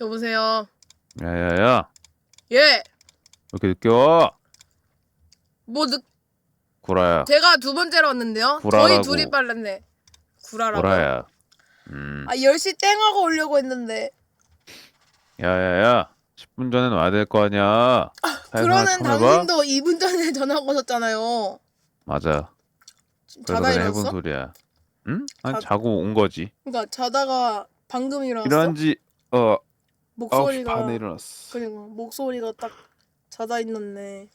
여보세요. 야야야 예. 왜 이렇게 늦게 와? 뭐 늦, 구라야 제가 두 번째로 왔는데요. 구라라고. 저희 둘이 빨랐네. 구라라고. 구라야 음 아 10시 땡 하고 오려고 했는데 야야야 10분 전엔 와야 될 거 아니야 그러는 처음 해봐? 당신도 2분 전에 전화 오셨잖아요. 맞아 지금 그래서 자다 그냥 일어났어? 소리야 응? 아니 자- 자고 온 거지 그러니까 자다가 방금 일어났어. 일어난 지어 9시 목소리가 반에 일어났어 그리고 목소리가 딱 자다 있는데.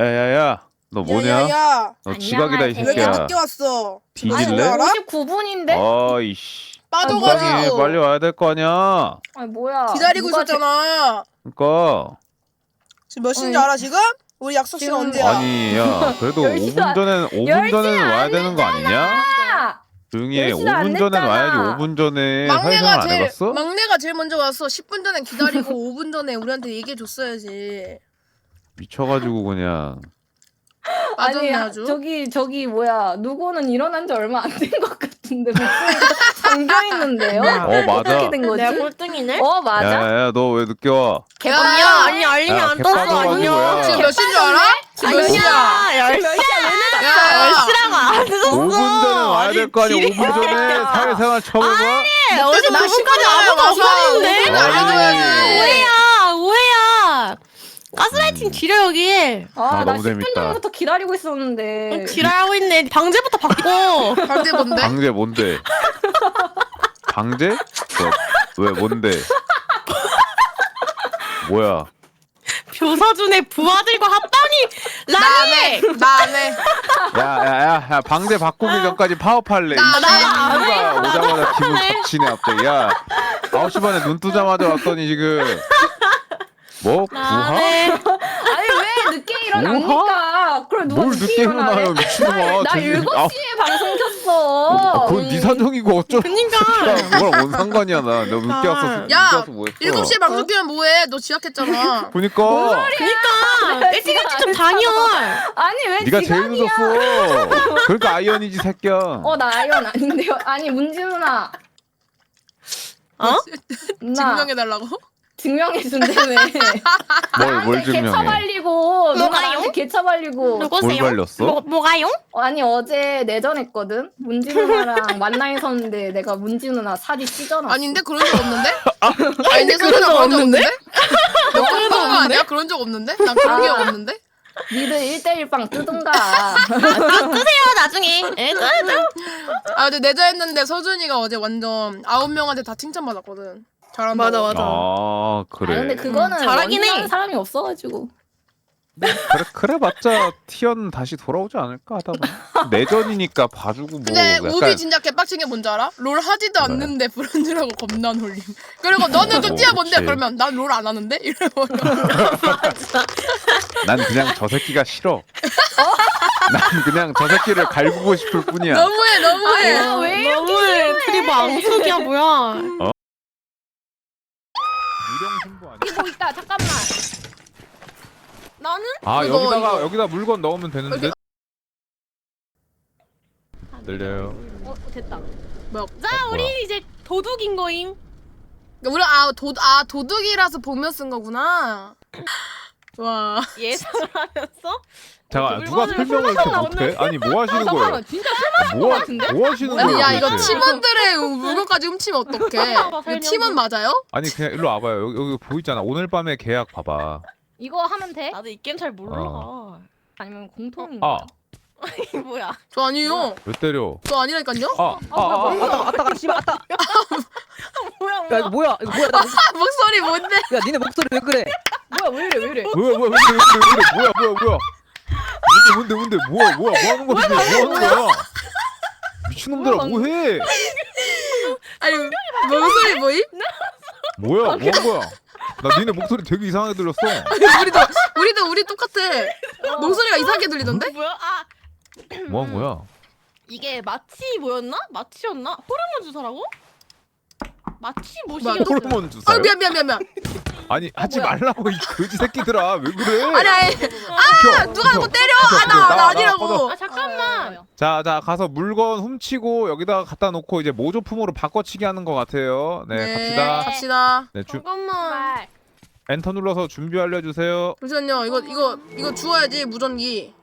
야야야 너 뭐냐? 야야야. 너 지각이다 이왜 이렇게 새끼야 늦게 왔어? 뒤질래? 알아? 59분인데? 아이씨 빠져가지고 빨리 와야 될 거 아니야 아니 뭐야? 기다리고 누가 있었잖아. 그니까 지금 몇 시인지 어이. 알아 지금? 우리 약속 시간 지금 언제야? 아니 야 그래도 열 시도 5분 안- 전에는 5분 열 전에는 시도 와야 안 되는 거 아니냐? 아, 조용히 해열 시도 안 5분 전엔 됐잖아. 와야지 5분 전에 막내가 안 제일 해봤어? 막내가 제일 먼저 왔어. 10분 전에 기다리고 5분 전에 우리한테 얘기해 줬어야지. 미쳐가지고 그냥 아니 빠졌네 아주. 저기 저기 뭐야 누구는 일어난 지 얼마 안 된 것 같은데 목소리가 잠겨 있는데요? 어 맞아 어떻게 된 거지? 내가 꼴등이네? 어 맞아? 야야야 너왜 늦게 와? 개밥이야? 아니 알림이 야, 안 떴어 개빠져가지고 아니야. 지금 몇 시인 줄 알아? 지금 몇 시야? 아니야 열 야, 시라고 안 늦었어 5분 전에 와야 될 거 아니야 아니, 5분 전에 사회생활 처음 해봐? 어제 나 10분까지 10분 아무도 와서 없었는데 오늘 알려줘야지. 오해야 오해야 가스라이팅 지려 여기 아, 아, 나 너무 10분 재밌다. 전부터 기다리고 있었는데 지랄하고 있네 방제부터 바꿔 방대 뭔데? 방제 뭔데? 방제? 너, 왜 뭔데? 뭐야? 교사준의 부하들과 합방이 라니 나네. 야야야 야, 방제 바꾸기 전까지 파업할래. 이 나, 나, 친구가 오자마자 기분 겹치네 갑자기. 야 9시 반에 눈 뜨자마자 왔더니 지금 뭐 구하? 나네 아니 왜 늦게 일어납니까? 그럼 누가 뭘 늦게 일어나요? 미친놈아. 나 저기- 7시에 방송 켰 어 아, 그건 네 사정이고 어쩌? 그니까 그거랑 뭔 상관이야 나. 너 늦게 왔어. 늦게 야, 와서 뭐 했어? 7시에 방송 끼면 뭐해? 너 지각했잖아. 보니까 그니까 일찍 일찍 좀 다녀 아니 왜 네가 제일 지각이야? 늦었어. 그러니까 아이언이지 새끼야. 어 나 아이언 아닌데요? 아니 문지 누나 어? 누나 증명해달라고? 증명해 준다며 뭘, 뭘 개차 증명해? 발리고 누나 뭐가요? 나한테 개차 발리고 뭘 누구세요? 발렸어? 뭐, 뭐가요? 어, 아니 어제 내전했거든 문지 누나랑 만나에 섰는데 내가 문지 누나 사지 찢어놨어 아닌데 그런 적 없는데? 아닌데 그런 적 없는데? 너 그런 거 아니야? 그런 적 없는데? 난 그런 게 아. 없는데? 니들 1대1 빵 뜨든가 끄세요 나중에 에, 끄, 끄. 아 근데 내자 했는데 서준이가 어제 완전 아홉 명한테 다 칭찬받았거든. 잘한다. 맞아, 맞아. 아아 그래. 근데 그거는 음, 잘하긴 해. 원하는 사람이 없어가지고 그래 그래봤자 티언 다시 돌아오지 않을까 하다 보니 내전이니까 봐주고 뭐 근데 약간 우비 진짜 개빡친 게 뭔지 알아? 롤 하지도 뭐야? 않는데 브런즈라고 겁나 놀림. 그리고 너는 좀 어, 뛰어 뭔데? 그러면 난 롤 안 하는데? 이러고 난 그냥 저 새끼가 싫어. 난 그냥 저 새끼를 갈구고 싶을 뿐이야. 너무해 너무해. 아, 왜 너무해 둘이 뭐 앙숙이야 뭐야 아니야? 여기 뭐 있다 잠깐만 나는 아 이거, 여기다가 이거. 여기다 물건 넣으면 되는데. 들려요. 어 됐다 뭐야? 자 어, 우리. 이제 도둑인 거임 우리 아 도 아 도둑이라서 보면 쓴 거구나. 와. 예상을 하면서 잠깐 누가 물건을 설명을 이렇게 못해? 아니 뭐 하시는 거예요? 잠깐만 진짜 뭐, 하- 같은데? 뭐 하시는 아니 거예요? 야 이거 도대체? 팀원들의 물건까지 훔치면 어떡해? 이거 팀원 맞아요? 아니 그냥 일로 와봐요. 여기, 여기 보이잖아. 오늘 밤에 계약 봐봐. 이거 하면 돼? 나도 이 게임 잘 몰라 아니면 공통인가? 아, 이 뭐야 저 아니에요. 왜 때려? 저 아니라니까요. 아, 아, 아, 아, 아따 아따가 씨발 아따 뭐야 야 뭐야 이거 뭐야 이거 뭐야 나, 목- 목소리 뭔데? 야 니네 목소리 왜 그래 뭐야 왜 이래 왜 이래 뭐야, 뭐야, 왜 그래? 뭐야, 뭐야, 뭐야? 뭔데, 뭔데, 뭔데? 뭐야, 뭐야, 뭐 하는 거야? 뭐 하는 거야? 미친놈들아, 뭐야, 뭐해? 아니 목소리 뭐임? 뭐야, 뭐한 거야? 나 니네 목소리 되게 이상하게 들렸어. 우리도 우리도 우리 똑같아. 목소리가 이상하게 들리던데? 뭐야 아 뭐 한 거야? 이게 마치 뭐였나? 마치였나? 호르몬 주사라고? 마치 뭐야, 모시기였어요 호르몬 아 주사요? 미안 미안 미안 미안. 아니 하지 뭐야? 말라고 이 거지 새끼들아 왜 그래? 아니 아니 아 누가 자꾸 때려 아 나 나 아니라고 아 잠깐만. 자 자 가서 물건 훔치고 여기다가 갖다 놓고 이제 모조품으로 바꿔치기 하는 것 같아요. 네, 갑시다. 갑시다 네, 주, 잠깐만. 엔터 눌러서 준비 알려주세요. 잠시만요 이거 이거 이거 주워야지 무전기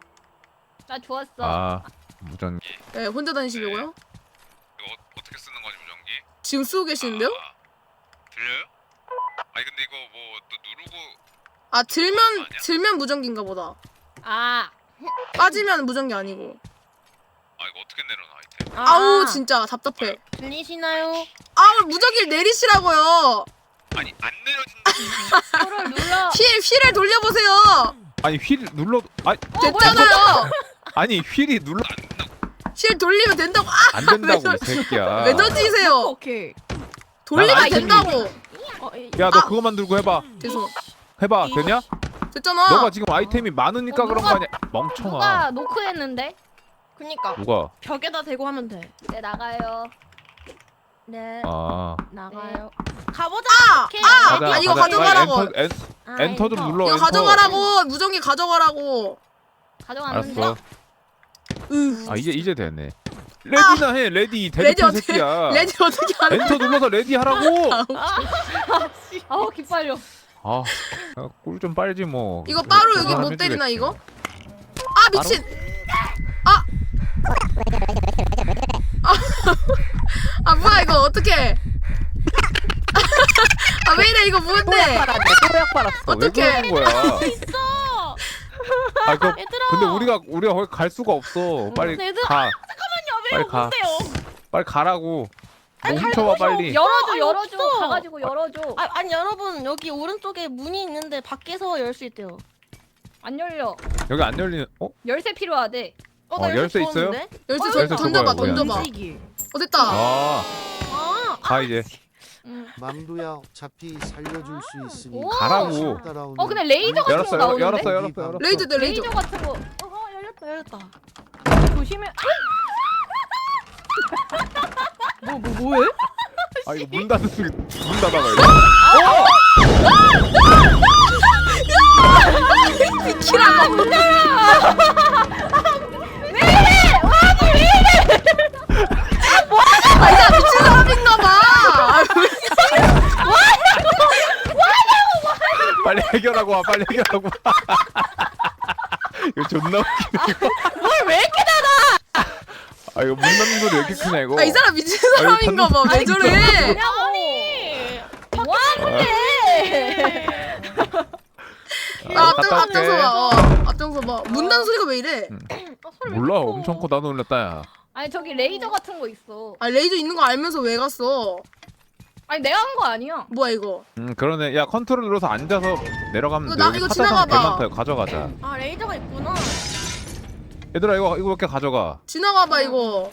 나 좋았어. 아 무전기. 네 혼자 다니시려고요 이거 어떻게 쓰는 거지 무전기? 지금 쓰고 계시는데요 들려요? 아니 근데 이거 뭐 또 누르고 아 들면 들면 무전기인가 보다 아 빠지면 무전기 아니고 아 이거 어떻게 내려놔 아이템? 아, 아우 진짜 답답해 들리시나요? 아우 무전기를 내리시라고요 아니 안 내려진다. 표를 눌러. 휠 휠을 돌려보세요 아니 휠 눌러 아니 됐잖아요 아니 휠이 눌러. 휠 돌리면 된다고 아, 안 된다고 이 새끼야. 왜 던지세요 오케이. 돌리면 아이템이- 된다고 어, 이- 야 너 아! 그거 만 들고 해봐. 죄송 해봐 되냐? 됐잖아 너가 지금 아이템이 많으니까 어, 그런 거 누가- 아니야? 멍청아. 누가 노크했는데? 그니까 누가? 벽에다 대고 하면 돼. 네 나가요. 네. 아. 나가요. 가보자. 아! 오케이. 아! 가자, 아 이거 가자. 가져가라고 엔터, 엔, 아, 엔터 좀 눌러. 이거 엔터. 가져가라고 무전기 가져가라고 가져갔는데. 알았어. 으아 이제 이제 됐네. 레디나 해 레디 아! 레디 어떻게 새끼야. 레디 어떻게 하는 엔터 눌러서 레디 하라고. 아우 기빨려. 아꿀 좀 빨지 뭐. 이거 그 여기 못 때리나. 이거? 아 미친 아! 아, 아 뭐야 이거 어떡해 아왜 이래 이거 뭔데 또약 빨았어. 왜 어떡해. 그러는 거야? 있어. 아 그, 얘들아. 근데 우리가 우리가 거기 갈 수가 없어. 빨리 얘들아. 가. 잠깐만요. 빨리? 가. 뭔데요? 빨리 가라고. 뭐 훔쳐와 빨리. 열어줘 아, 열어줘. 없어. 가가지고 열어줘. 아, 아니 여러분 여기 오른쪽에 문이 있는데 밖에서 열 수 있대요. 안 열려. 여기 안 열리는. 어? 열쇠 필요하대. 어, 어, 나 열쇠 열쇠 있어요? 주웠는데? 열쇠 어, 던- 열쇠 던져봐. 던져봐. 어 됐다 아, 아, 가 이제. 응. 맘두야 어차피 살려줄 수 있으니 오. 가라고. 따라오는 어 근데 레이저 같은 열었어, 거 열었어, 나오는데? 열었어, 열었어, 열었어. 레이저대 레이저 레이저 같은 거. 어, 열렸다, 열렸다. 조심해. 뭐, 뭐, 뭐해? 아 이거 문 닫는 소리 문 닫아봐 이거. 키라 해결하고 와 빨리 해결하고 와. 이거 존나 웃기네. 뭘왜 이렇게 닫아? 아 이거 문 닫는 소리 왜 이렇게 크냐 이거. 아이 사람 미친 이거 사람인가 봐 왜 저래 아니. 뭐 하는데? 아 앞장 갔다 올게. 앞장서 봐 어, 앞장서 봐문 닫는 소리가 왜 이래 아, 소리 왜 몰라 이렇게 커? 엄청 커 나도 놀랐다 야. 아니 저기 레이저 같은 거 있어. 아 레이저 있는 거 알면서 왜 갔어 아니 내가 한 거 아니야. 뭐야 이거 음 그러네. 야 컨트롤 눌러서 앉아서 내려가면 이거 돼. 나- 여기 이거 지나가봐. 개 많다. 이거 가져가자. 아, 레이저가 있구나. 얘들아 이거 이거 몇 개 가져가. 지나가봐 이거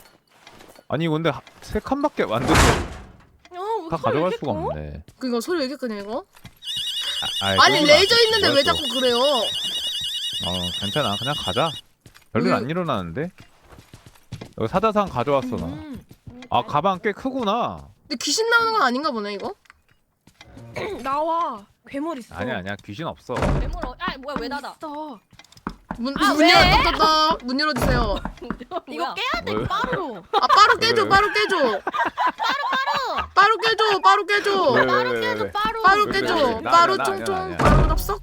아니 이거 근데 하- 세 칸밖에 안 됐어. 야, 왜다 가져갈 수가 커? 없네. 그니까 소리 왜 이렇게 크냐 이거 아, 아이, 아니 레이저 안- 있는데 뭐야 왜 또. 자꾸 그래요 어 괜찮아 그냥 가자. 별일 음. 안 일어나는데. 여기 사자상 가져왔어 나. 음. 아 가방 꽤 크구나. 근데 귀신 나오는 건 아닌가 보네 이거 나와. 괴물 있어. 아니야 아니야 귀신 없어. 괴물 어... 아 뭐야 왜 닫아? 있어. 문, 아, 문 왜? 열어 떡떡떡 문 열어주세요 이거? 깨야 돼, 왜? 빠르로. 아 빠루 깨줘 왜? 빠루 깨줘 빠루 깨줘 빠루 깨줘 왜, 빠르 왜, 왜, 깨줘, 왜? 왜, 왜, 깨줘? 나나 총총 나 빠루 접속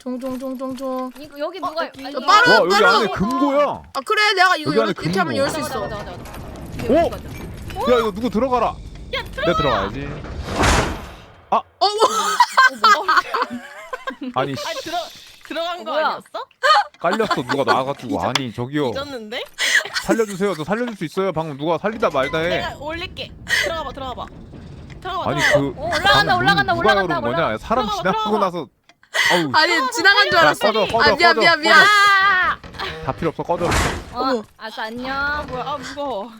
총총총총총 이거 여기 어, 누가 여기. 아니, 저 이거- 빠르- 와 여기 빠르- 안에 금고야. 아 그래 내가 이거 여기 안에 이렇게 하면 금고. 열수 가자, 있어. 오! 야 이거 누구 들어가라. 야, 내 들어가야지. 어 뭐. 아니 씨, 아니, 들어, 들어간 어, 거 뭐야? 아니었어? 깔렸어 누가 나와가지고 아니 저기요 잊었는데? 살려주세요. 저 살려줄 수 있어요. 방금 누가 살리다 말다 해. 내가 올릴게. 들어가봐, 들어가봐. 들어가봐, 아니 들어가봐. 그 어, 올라간다 방금 올라간다 누가 올라간다 거냐? 올라간다. 사람 들어가봐, 지나가고 들어가봐. 나서 아우 아니 지나간 줄 야 알았어 꺼져 꺼져 아 미안 꺼져, 미안 미안 아! 다 필요 없어 꺼져. 어, 어머. 아싸 아, 안녕. 뭐야, 아, 무거워.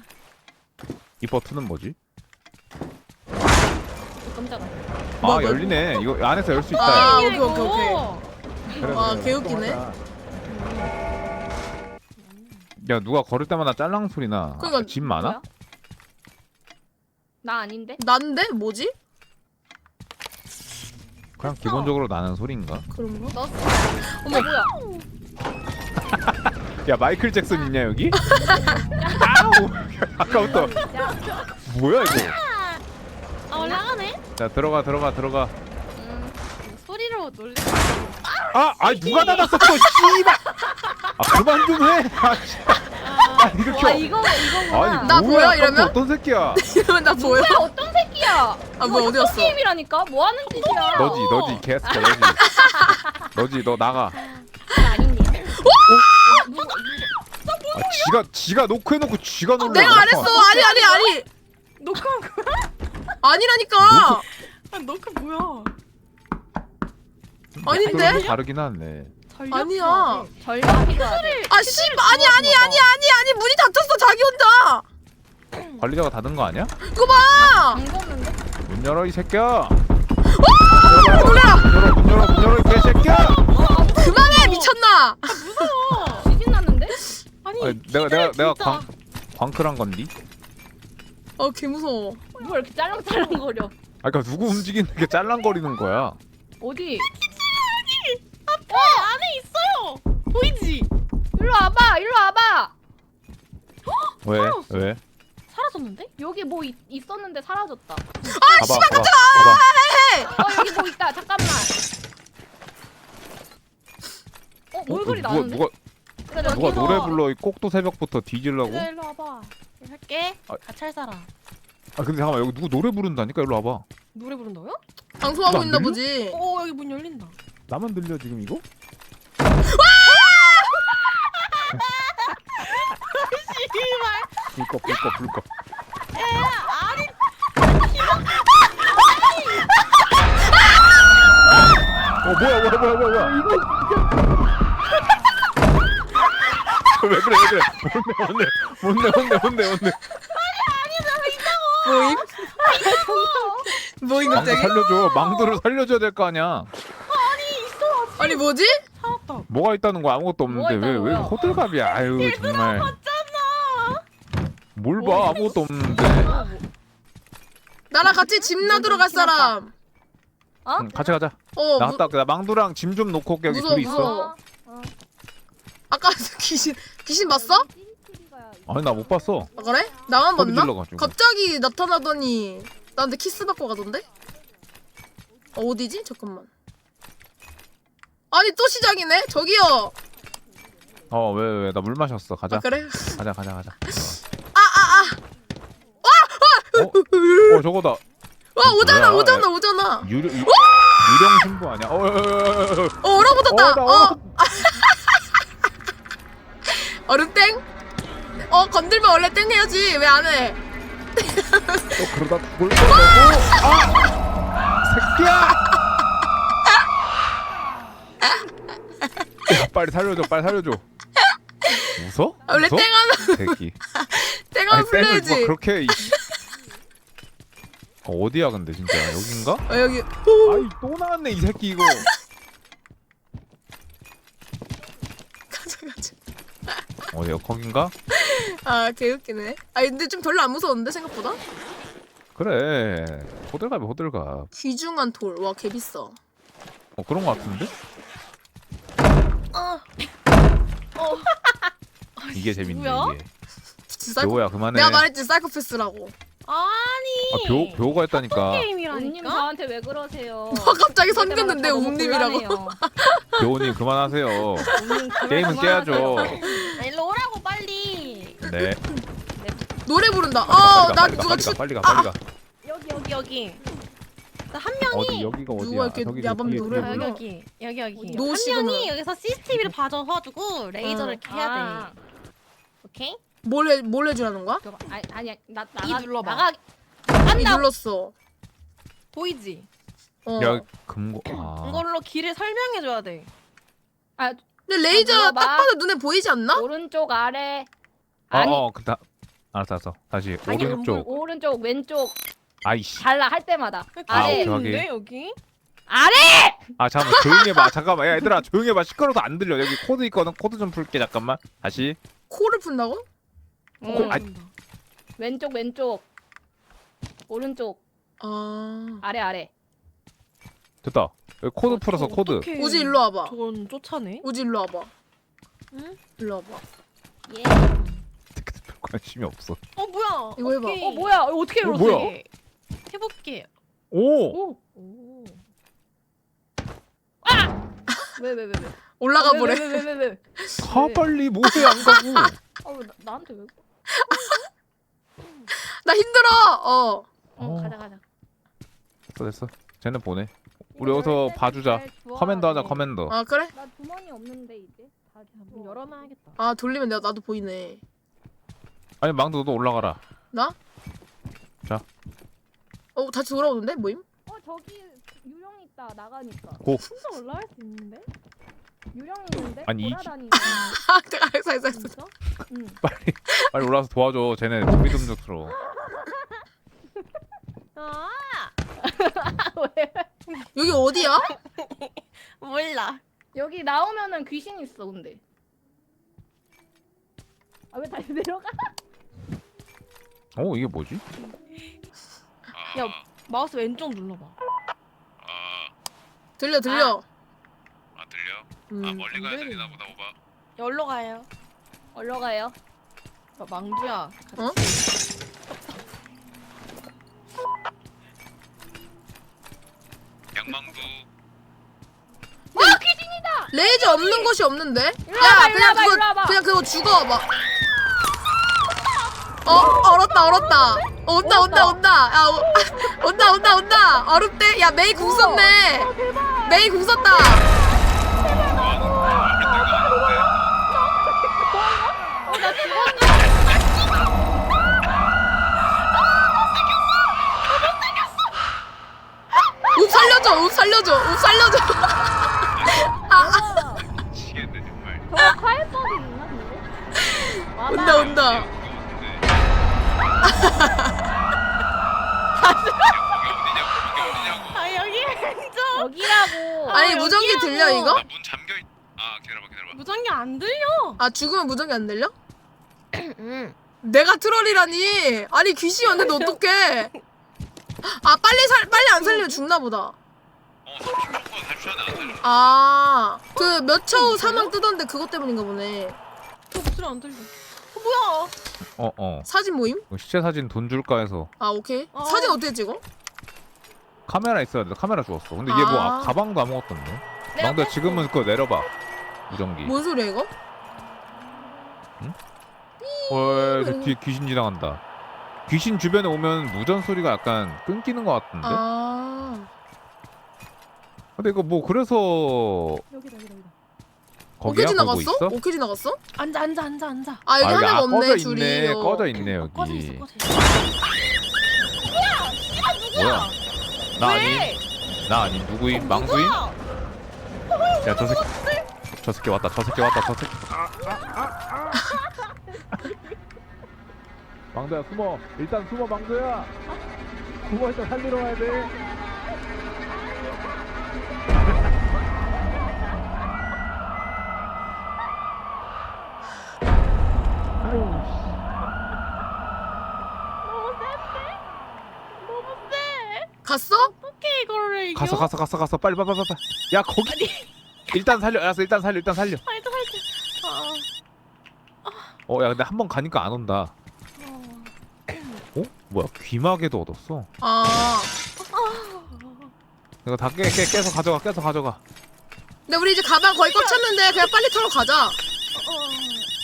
이 버튼은 뭐지? 깜짝아. 아 뭐, 뭐. 열리네. 이거 안에서 열 수 있다. 아, 아니야, 오케이, 오케이, 이거. 그래, 와, 그래. 개웃기네. 야 누가 걸을 때마다 짤랑 소리 나. 그러니까 집 많아? 뭐야? 나 아닌데? 난데 뭐지 그냥 기본적으로 나는 소리인가? 그런가? 어머 뭐야? 야 마이클 잭슨 있냐 여기? 아우 아까부터 뭐야 이거? 아 올라가네. 자 들어가 들어가 들어가. 소리로 놀래. 아, 아 누가 닫았어 또 씨발. 아 그만 좀 해. 아, 씨. 아 이렇게. 와 이거 이거구나. 아니 나 뭐야, 이러면? 어떤 새끼야? 이러면 나? 뭐야 어떤 새끼야? 아 뭐야 어디 갔어? 게임이라니까 뭐 하는 짓이야? 너지 너지 개새끼 너지. 너지 너 나가. 아닙니다. 아, 지가 지가 노크 해놓고 지가 놀래. 내가 안 했어. 아니 아니 아니. 녹화한 거야? 아니라니까. 아 녹화 뭐야? 아닌데? 다르긴 하네. 아니야. 전략이가 아 씨. 아니 아니 아니 아니 아니 문이 닫혔어 자기 혼자. 관리자가 닫은 거 아니야? 이거 봐. 잠궜는데? 문 열어 이 새끼야. 놀래라. 문 열어 문 열어 문 열어 이 개새끼야. 그만해 미쳤나? 아니, 아니, 내가 내가 내가 진짜. 광 광클한 건디? 어개 무서워. 뭐 이렇게 짤랑짤랑거려? 아 그러니까 누구 움직이는 게 짤랑거리는 거야. 어디? 앞에 안에 있어요. 보이지? 일로 와봐, 일로 와봐. 왜? 왜? 사라졌는데? 여기 뭐 있, 있었는데 사라졌다. 봐봐 봐봐 봐봐. 어 여기 뭐 있다. 잠깐만. 어 얼굴이 누가 나는데? 누가 그래, 나 누가 여기서 노래 불러 이 꼭두 새벽부터 뒤질라고? 그래 일로 와봐. 이거 할게. 아. 같이 할 사람. 아 근데 잠깐만 여기 누구 노래 부른다니까 일로 와봐. 노래 부른다고요? 방송하고 안 있나 들려? 보지. 오 여기 문 열린다. 나만 들려 지금 이거? 불꺼 불꺼 불꺼. 어 뭐야 뭐야 뭐야 뭐야 뭐야. 왜 그래 왜 그래 뭔데 뭔데 뭔데 뭔데 뭔데 모임? 모임 망두 갑자기? 살려줘 망두를 살려줘야 될 거 아니야 아니 뭐지? 살았다. 뭐가 있다는 거 아무것도 뭐가 없는데 왜왜 있다는 거야? 호들갑이야 아유 정말 뭘 봐 아무것도 없는데 나랑 같이 집 놔두러 갈 사람. 어? 응, 같이 가자 어. 나 무, 갔다 올게 나 망두랑 짐 좀 놓고 올게 여기 무서워, 둘이 있어 무서워. 아까 귀신 귀신 봤어? 아니 나 못 봤어 아, 그래? 나만 소리 봤나? 질러가지고 갑자기 나타나더니 나한테 키스 받고 가던데? 어, 어디지? 잠깐만. 아니 또 시작이네. 저기요. 어 왜 왜 나 물 마셨어 가자 아, 그래? 가자 가자 가자 아아 아. 어? 어 저거다 와 오잖아 뭐야? 오잖아 오잖아. 유령 유, 유령 신부 아니야 어, 어, 어, 어, 어. 어 얼어붙었다. 어, 나 어, 얼어. 얼음 땡? 어 건들면 원래 땡 해야지 왜 안 해? 또 그러다 죽을 거고 아 새끼야 야, 빨리 살려줘 빨리 살려줘 웃어? 아, 원래 웃어? 땡하면 새끼 땡하면 아니 땡을 풀려야지. 누가 그렇게 이- 어, 어디야 근데 진짜 여긴가? 어 여기 아이 또 나왔네 이 새끼 이거 가자 가자. 어디야 거긴가? 아 개웃기네. 아 근데 좀 별로 안 무서운데 생각보다? 그래 호들갑이 호들갑 귀중한 돌. 와 개 비싸. 어 그런 거 같은데? 아 이게 재밌네 뭐야? 이게 진짜 사이코. 묘야 그만해 내가 말했지 사이코패스라고. 아니. 아, 묘, 묘가 했다니까 님 게임이라니까. 저한테 왜 그러세요? 와 갑자기 때마다 저 너무 웅님이라고. 곤란해요. 교우님 그만하세요 게임은 깨야죠 네 노래 부른다. 빨리 어나 가, 빨리 가, 누가 빨리 추. 가 빨리 가 빨리 가 여기 여기 여기. 나 한 어디 명이 여기가 어디야 누가 이렇게 저기 야밤 뒤에, 노래 뒤에 아, 불러? 여기 여기 여기 여기. 노한 시그널. 명이 여기서 CCTV를 봐줘가지고 레이저를 어. 켜야 아. 돼. 오케이? 뭘 해, 뭘 해주라는 거야? 아니 아니야 나이 나가 눌러봐. 나가 이 한다. 눌렀어. 보이지? 어. 야 금고 아 이걸로 길을 설명해줘야 돼. 근데 레이저 아, 딱 눌러봐. 봐도 눈에 보이지 않나? 오른쪽 아래 아니 어어 그다 알았어 알았어 다시 아니, 오른쪽 오른쪽 왼쪽 아이씨 달라 할 때마다 아, 아래 오케이, 있는데 오케이. 여기? 아래 아 잠깐만 조용히 해봐 잠깐만 야 얘들아 조용히 해봐 시끄러워서 안 들려 여기 코드 있거든 코드 좀 풀게 잠깐만 다시 코를 푼다고? 응. 코- 아, 왼쪽 왼쪽 오른쪽 아. 아래 아래 됐다. 여기 코드 풀어서 코드. 어떡해. 우지 일로 와봐. 저건 쫓아내? 우지 일로 와봐. 응? 일로 와봐. 예. 별 관심이 없어. 어 뭐야? 이거 해봐. 오케이. 어 뭐야? 이거 어떻게 어? 뭐야? 네. 해볼게요. 오! 오. 오. 왜왜 왜 왜? 올라가 보래. 왜왜 왜 왜? 가 빨리 뭐해 안 가고. 아 왜 나한테 왜? 나 힘들어. 어. 응 어. 가자 가자. 됐어 됐어. 쟤는 보내. 우리 여기서 봐주자. 커맨더 하자 커맨더. 아 그래? 나 주머니 없는데 이제. 다 열어놔야겠다. 아 돌리면 내가 나도 보이네. 아니 망도 너도 올라가라. 나? 자. 어 다시 돌아오는데 모임? 어 저기 유령 있다 나가니까. 진짜 올라갈 수 있는데? 유령 있는데. 아니, 이- 돌아다니는. 아 내가 알았어 알았어 알았어. 응. 빨리 빨리 올라와서 도와줘. 쟤네 도미듬적스러워. 아 왜? 여기 어디야? 몰라. 여기 나오면은 귀신 있어 근데. 아 왜 다시 내려가? 어 이게 뭐지? 야 마우스 왼쪽 눌러봐. 들려 들려. 아 들려? 음. 가야 되나 보다 오바. 열로 가요. 올라가요. 야, 망두야. 같이. 어? 양망도. 레이저 없는 곳이 없는데? 야 와봐, 일로 그냥 와봐, 그거 와봐. 그냥 그거 죽어 막. 어 얼었다 얼었다. 어, 온다 온다 온다. 야 오, 온다 온다 온다. 얼었대. 야 메이 궁 썼네. 메이 궁 썼다. 읍 살려줘 읍 살려줘 읍 살려줘. 미치겠네 정말. 저거 카이법이 있나 근데? 온다 온다. 여기라고. 아니 아, 무전기 여기라고. 들려 이거? 문 잠겨 있. 아 기다려봐 기다려봐. 무전기 안 들려. 아 죽으면 무전기 안 들려? 응. 내가 트롤이라니. 아니 귀신이 왔는데 어떡해? 아 빨리 살 빨리 안 살리면 죽나 보다. 어 30명 거 탈출하네 안 살려. 아 그 몇 초 후 사망 뜨던데 그것 때문인가 보네. 저 목소리 안 들려. 어 뭐야? 어 어. 사진 모임? 뭐 시체 사진 돈 줄까 해서 아 오케이. 어. 사진 어떻게 찍어? 카메라 있어야 돼. 카메라 주웠어. 근데 얘 뭐 아. 가방도 아무것도 없네. 내가 망도 뺐어. 지금은 그거 내려봐. 무전기. 뭔 소리야 이거? 어, 저 뒤에 귀신 지나간다. 귀신 주변에 오면 무전 소리가 약간 끊기는 것 같은데. 아 근데 이거 뭐 그래서 여기다 여기다 거기야 보고 지나갔어? 있어? 오케이 지나갔어? 앉아 앉아 앉아 앉아. 아 여기 여기 하나가 아, 없네 꺼져 줄이. 있네. 어. 꺼져 있네 여기. 꺼져 있어 꺼져 있어. 뭐야? 나 아니? 왜? 나 아니 누구임? 망구임? 누구야? 야저 새끼 저 새끼 왔다. 저 새끼 왔다. 저 새끼. 망도야 숨어. 일단 숨어 망도야. 숨어 일단 살리러 와야 돼. 갔어? 어떻게 이거를 이겨? 가서 가서 가서 가서 빨리 빨리 빨리 빨리. 야 거기. 일단 살려. 알았어 일단 살려 일단 살려. 살짝 살짝. 아. 어 야 근데 한 번 가니까 안 온다. 어. 어? 뭐야 귀마개도 얻었어. 아. 이거 다 깨, 깨, 깨서 가져가 깨서 가져가. 근데 우리 이제 가방 거의 꽉 찼는데 그냥 빨리 털어 가자.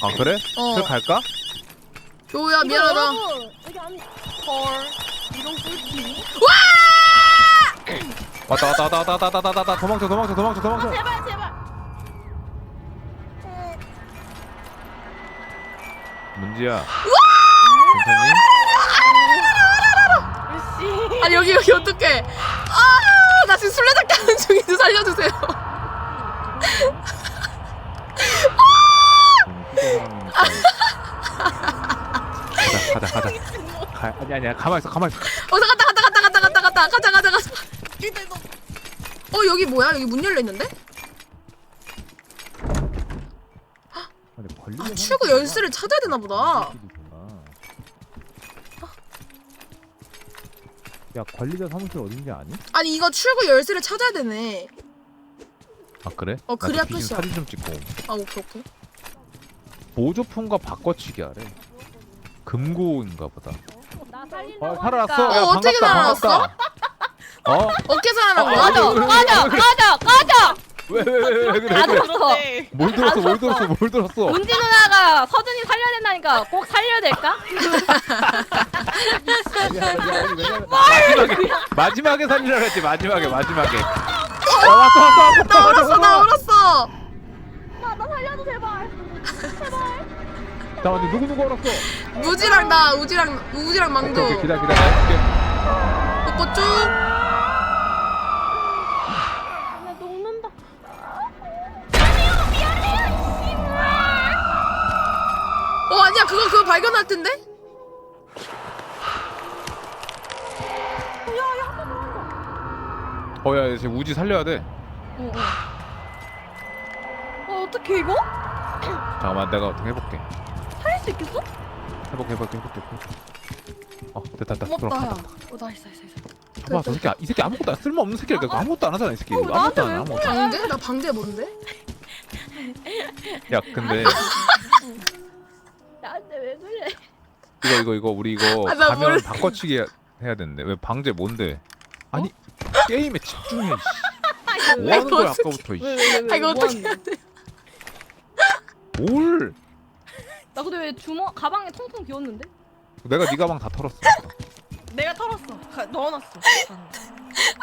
아 그래? 어. 그래 갈까? 교우야 미안하다. 여기 안. 헐. 이런 꿀팁. 왔다 왔다 왔다 왔다 왔다 왔다 왔다 도망쳐 도망쳐 도망쳐 도망쳐. 제발 제발. 문지야. 괜찮니? 으씨. 아니 여기 여기 어떡해? 아나 지금 술래잡기 하는 중인데 살려주세요. 음, 가자 가자 가자. 가, 아니 아니야 가만 있어 가만 있어. 어 갔다 갔다 갔다 갔다 갔다 갔다 가자 가자 가자. 어 여기 뭐야? 여기 문 열려 있는데? 아니 걸리면 아 출구 열쇠를 찾아야 되나 보다. 야 관리자 사무실 어딘지 아니? 아니 이거 출구 열쇠를 찾아야 되네. 아 그래? 어, 나 그래야 저 귀신 끝이야. 사진 좀 찍고 아 오케이 오케이. 보조품과 바꿔치기 하래 금고인가 보다 나 살린다. 어 살아났어 야 어, 어떻게 반갑다 살아났어? 반갑다 어? 어깨 살아난 아, 거야? 아, 꺼져 꺼져 왜, 꺼져 꺼져 왜왜왜왜 그래 다 그래 들었어 뭘 들었어 뭘 들었어 뭘 들었어 문지 누나가 서준이 살려야 된다니까 꼭 살려야 될까? 마지막에 마지막에 살리라 했지 마지막에 마지막에 어 왔어 왔어 왔어 나 울었어 나 울었어. 나 살려줘 제발. 잠깐만 누구 누구 얼었어 무지랑 나 우지랑 우지랑 망도 오케이, 오케이, 기다 기다 해줄게 먹고 쭉. 나 녹는다. 어 아니야 그거 그거 발견할 텐데? 어야 이제 우지 살려야 돼 어, 어. 어 어떻게 이거? 잠깐만 내가 어떻게 해볼게 살릴 수 있겠어? 해볼게 해볼게 해볼게 어 됐다 됐다 고맙다 야 어, 나이스 나이스 나이스 봐봐 저 새끼 이 새끼 아무것도 안- 쓸모없는 새끼야 이거 아무것도 안 하잖아 이 새끼 어, 이거 아무것도 안해 나한테 아무것도 방대? 나 방대 뭔데? 야 근데 나한테 왜 그래? 이거 이거 이거 우리 이거 아, 나 가면 몰라. 바꿔치기 해야- 해야 되는데 왜 방제 뭔데 아니 게임에 집중해 씨. 뭐 하는 거야 아까부터 이왜왜 왜왜 아 이거 어떻게 해야 돼? 뭘 나 근데 왜 주머 가방에 통통 비웠는데? 내가 네 가방 다 털었어 내가 털었어. 가- 넣어놨어.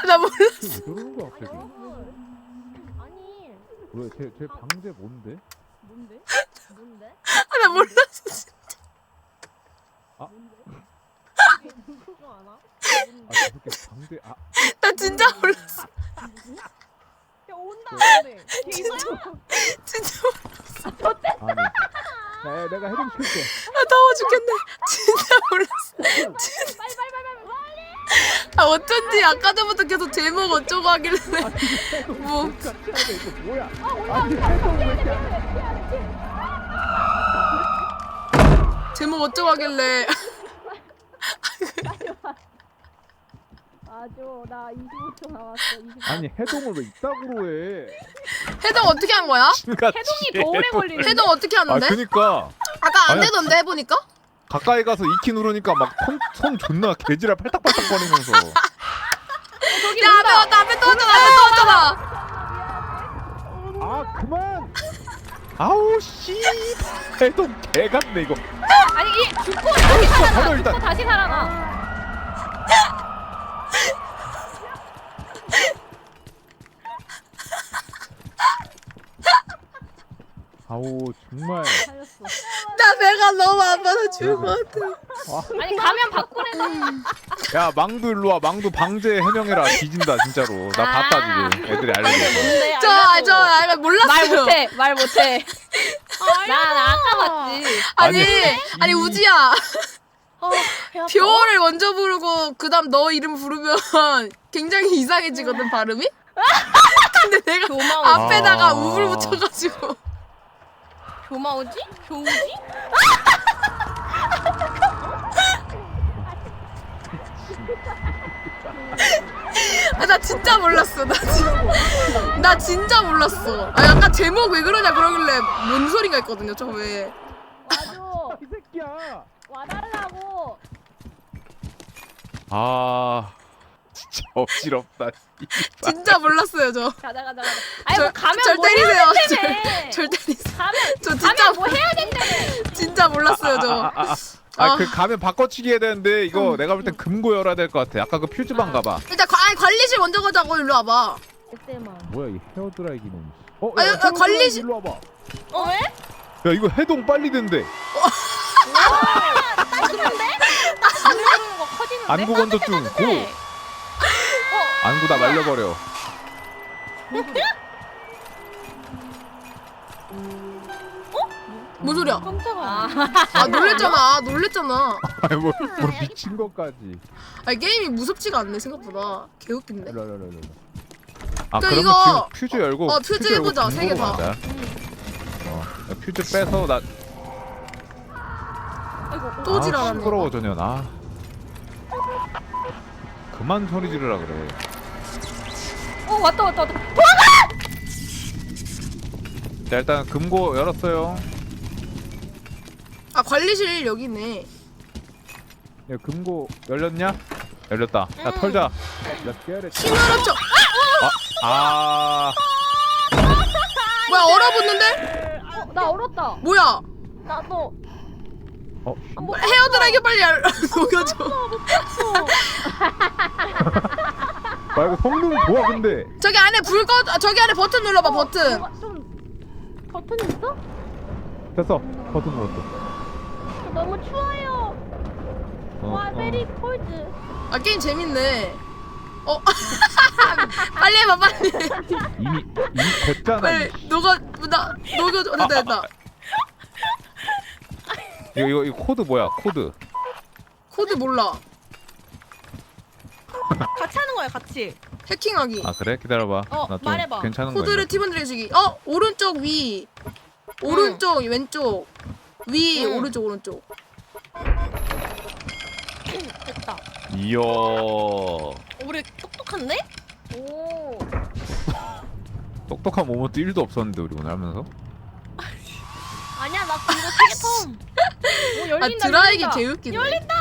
나 몰라. 왜 저러는 거야 갑자기 아니 왜 쟤 쟤 방제 뭔데 뭔데? 뭔데? 아, 나 몰랐어. 진짜. 그거 알아? 아 저렇게 방제 아 나 진짜 몰랐어. 야 온다. 근데. 진짜. 진짜. 아니 야, 야 내가 해동 시킬게. 아 더워 죽겠네. 진짜 몰랐어. 진짜. 빨리 빨리 빨리 빨리. 아 어쩐지 아까 전부터 계속 제목 어쩌고 하길래. 뭐. 같이 해야 돼? 이거 뭐야? 아니 해동 왜 이렇게 안 해? 제목 어쩌고 하길래 맞아 나 25초 남았어. 20초. 아니 해동을 왜 이따구로 해 해동 어떻게 한 거야? 해동이 더 오래 걸리는데? 해동 어떻게 아 하는데? 그니까 아까 안 아니, 되던데 해보니까? 가까이 가서 이키 누르니까 막손 손 존나 개지랄 팔딱팔딱 거리면서 야 앞에 왔다 앞에 또 왔잖아 앞에 또 왔잖아 아 그만 아우 씨 해동 개 같네 이거 아니 이 죽고 다시 살아나 일단. 죽고 다시 살아나 아우 정말. 살렸어. 나 배가 너무 아파서 죽을 것 같아. 아니 가면 바꾸래서 야 망두 일로 와. 망두 방제 해명해라. 뒤진다 진짜로. 나 봤다 지금. 애들이 알려줘 뭔데? 저저 아, 몰랐어요. 말 못해 말 못해. 나, 나 아까 봤지. 아니 아니, 아니 이- 우지야. 어, 배 아파. 표를 먼저 부르고 그 다음 너 이름 부르면 굉장히 이상해지거든 발음이? 근데 내가 교마오 앞에다가 아. 우를 붙여가지고 교마오지? 교우지? 아 나 진짜 몰랐어 나, 진, 나 진짜 몰랐어 아 약간 제목 왜 그러냐 그러길래 뭔 소리가 있거든요 처음에 맞아. 이 새끼야 와달라고. 아 진짜 어지럽다. 진짜 몰랐어요 저 가자 가자 가자 아니 절- 뭐 가면 절 뭐 때리세요. 해야 된다며 절 때리세요 가면 저 진짜 가면 뭐 해야 된다며 진짜 몰랐어요 저 아, 아, 아, 아. 아. 아, 그 가면 바꿔치기 해야 되는데 이거 내가 볼 땐 금고 열어야 될 것 같아. 아까 그 퓨즈방 가봐. 일단 관, 아니, 관리실 먼저 가자고 일로 와봐 그때만. 뭐야 이 헤어 드라이기는. 어, 아, 야, 야, 관리실- 일로 와봐. 어 왜? 야 이거 해동 빨리 된대. 거 커지는데? 안구 건조증 고. 안구 다 말려버려. 뭔 소리야 깜짝아. 아, 아 놀랬잖아 놀랬잖아 아니 뭐, 뭐 미친 것까지. 아니 게임이 무섭지가 않네 생각보다 개웃긴데. 아그 그러면 이거- 지금 퓨즈 열고. 어, 퓨즈 열고 해보자, 세개 다. 가자. 어, 야, 퓨즈 빼서 나. 아이고 또 아, 지랄하네 시끄러워 전현. 아. 그만 소리 지르라 그래. 어 왔다 왔다 왔다. 자 일단 금고 열었어요. 아 관리실 여기 있네. 야 금고 열렸냐? 열렸다. 자 응. 털자. 힘을 합쳐. 아 뭐야 얼어붙는데? 어, 나 얼었다. 뭐야? 나도. 어. 헤어드라이기 빨리 알- 녹여줘. 아 이거 성능 좋아 근데. 저기 안에 불 꺼. 아, 저기 안에 버튼 눌러봐 버튼. 뭐가 좀 버튼 있어? 됐어. 버튼 눌렀어. 너무 추워요. 어, 와, 어. 베리 콜드. 아 게임 재밌네. 어 빨리 해봐 빨리. 이미 이미 됐잖아. 빨리 녹여 나 녹여줘. 됐다 됐다. 이거 이거, 이거 코드 뭐야? 코드. 코드 몰라. 같이 하는 거야 같이. 해킹하기. 아 그래? 기다려봐. 어, 나 좀 말해봐. 괜찮은 거. 코드를. 팀원들에게 주기. 어 오른쪽 위. 오른쪽 왼쪽. 위 응. 오른쪽 오른쪽. 됐다. 이야. 우리 똑똑한데? 오. 똑똑한 모먼트 1도 없었는데 우리 오늘 하면서. 아니야 나. 오, 아 열린다. 드라이기 열린다. 개웃기네. 열린다.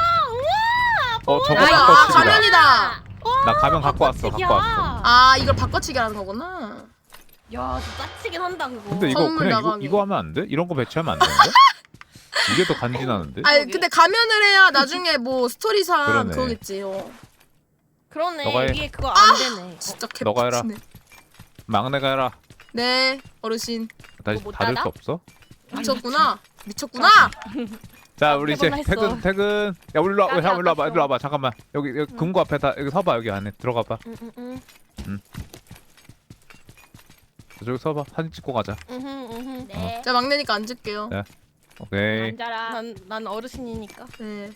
어 저거 아, 아 바꿔치기다. 가면이다. 나 가면 갖고 왔어. 갖고 왔어. 아 이걸 바꿔치기 하는 거구나. 야, 진짜 짜치긴 한다 그거. 근데 이거 선물 그냥 이거, 나가기. 이거 하면 안 돼? 이런 거 배치하면 안 되는데? 이게 더 간지나는데? 아니 근데 가면을 해야 나중에 뭐 스토리상 그러네. 그거겠지. 어. 그러네. 너가 해. 이게 그거 안 되네. 진짜 너가 해라. 개빡치네. 막내가 해라. 네 어르신 다시 못 닫을 닫아? 수 없어? 미쳤구나. 미쳤구나. 자 우리 이제 했어. 퇴근 퇴근. 야 우리 와, 야 우리 와봐. 우리 와봐. 잠깐만. 여기 여기 금고 앞에 다 여기 서봐 여기 안에 들어가봐. 응, 응, 저기 서봐. 사진 찍고 가자. 응, 응, 응. 네. 자 막내니까 앉을게요. 네. 오케이 앉아라. 난, 난 어르신이니까. 네.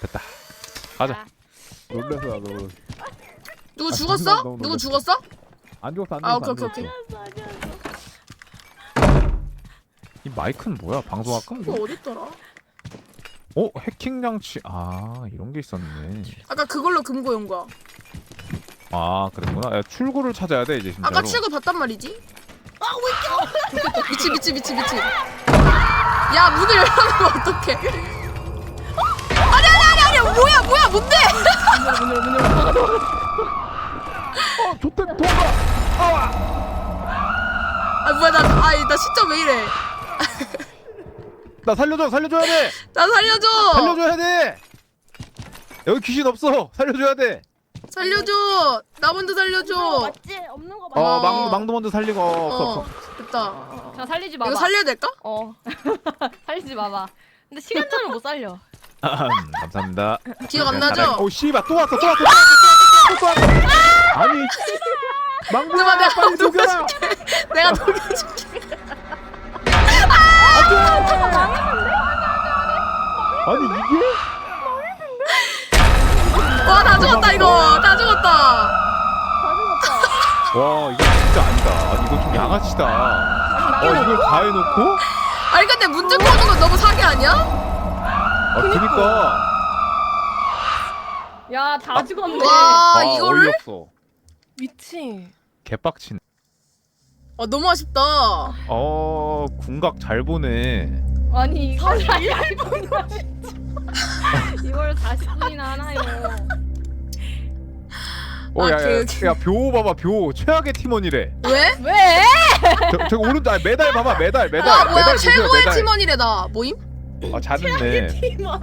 됐다. 가자. 자, 놀래서 너. 누구 아, 죽었어? 너무 누구 놀랐어. 죽었어? 안 죽었어 안 아, 죽었어. 오케이, 안 오케이, 죽었어. 이 마이크는 뭐야? 방송할까? 그거 어딨더라? 어 해킹 장치. 아 이런 게 있었네. 아까 그걸로 금고 연 거야. 아 그랬구나. 야, 출구를 찾아야 돼 이제 진짜로. 아까 출구 봤단 말이지? 아 왜 이렇게 미치 미치 미치 미치. 야 문을 열어놓으면 어떡해? 아니 아니 아니 아니 뭐야 뭐야 뭔데? 어 좋다 도망가. 아 뭐야 나 아이 나 시점 왜 이래? 나 살려줘 살려줘야 돼. 나 살려줘. 살려줘야 돼. 여기 귀신 없어. 살려줘야 돼. 살려줘. 나 먼저 없는 거 살려줘. 맞지? 없는 거 맞지? 어 어. 망, 망도 먼저 살리고 없어 어 없어. 됐다. 자 살리지 마봐. 이거 살려야 될까? 어. 살리지 마봐. 근데 시간차를 못 살려. 아흠, 감사합니다. 기억 안 나죠? 오 씨발 또 왔어 또 왔어 또 왔어 또 왔어. 또 왔어. 아니 망도 그만 내가 빨리 녹여라. 내가 녹여줄게. 아니 이게? 와 다 죽었다 이거. 다 죽었다. 와 이거 진짜 아니다. 아니, 이거 좀 양아치다. 어 이걸 다 해놓고? 아니 근데 문 뚫고 오는 건 너무 사기 아니야? 아 그니까. 야 다 죽었네. 와 아, 이거를? 어이없어. 미친. 개빡치네. 아 너무 아쉽다. 어 궁각 잘 보네. 아니 이걸 40분이나 이걸 40분이나 하나요. 어, 아, 야, 야, 개- 야, 묘 봐봐, 묘. 최악의 팀원이래. 왜? 왜? 저, 저기 오른쪽, 아, 메달 봐봐, 메달, 메달. 아 뭐야 메달 보세요, 최고의 메달. 팀원이래 나 모임? 아, 잘했네. 팀원.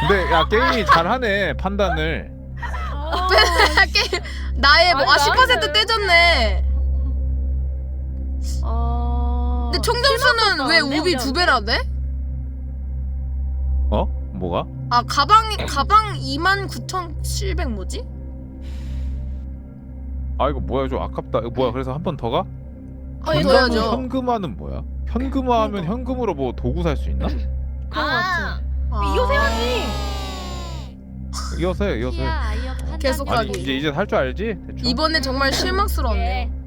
근데, 야, 게임이 잘하네, 판단을. 아, 게임 나의 뭐 아 아니, 10% 나이스. 떼졌네. 어. 근데 총 점수는 왜 나왔네, 우비 그냥. 두 배라대? 어? 뭐가? 아 가방 가방 29,700 뭐지? 아, 이거 뭐야, 좀 아깝다. 이거 뭐야, 그래서 한 번 더 가? 더 현금, 해야죠. 현금화는 뭐야? 현금화하면 현금으로 뭐 도구 살 수 있나? 그런 거 같아. 아. 이거 세야지. 이어서 해, 이어서 해. 계속 가기. 이제, 이제 살줄 알지? 대충? 이번에 정말 실망스러웠네. 예.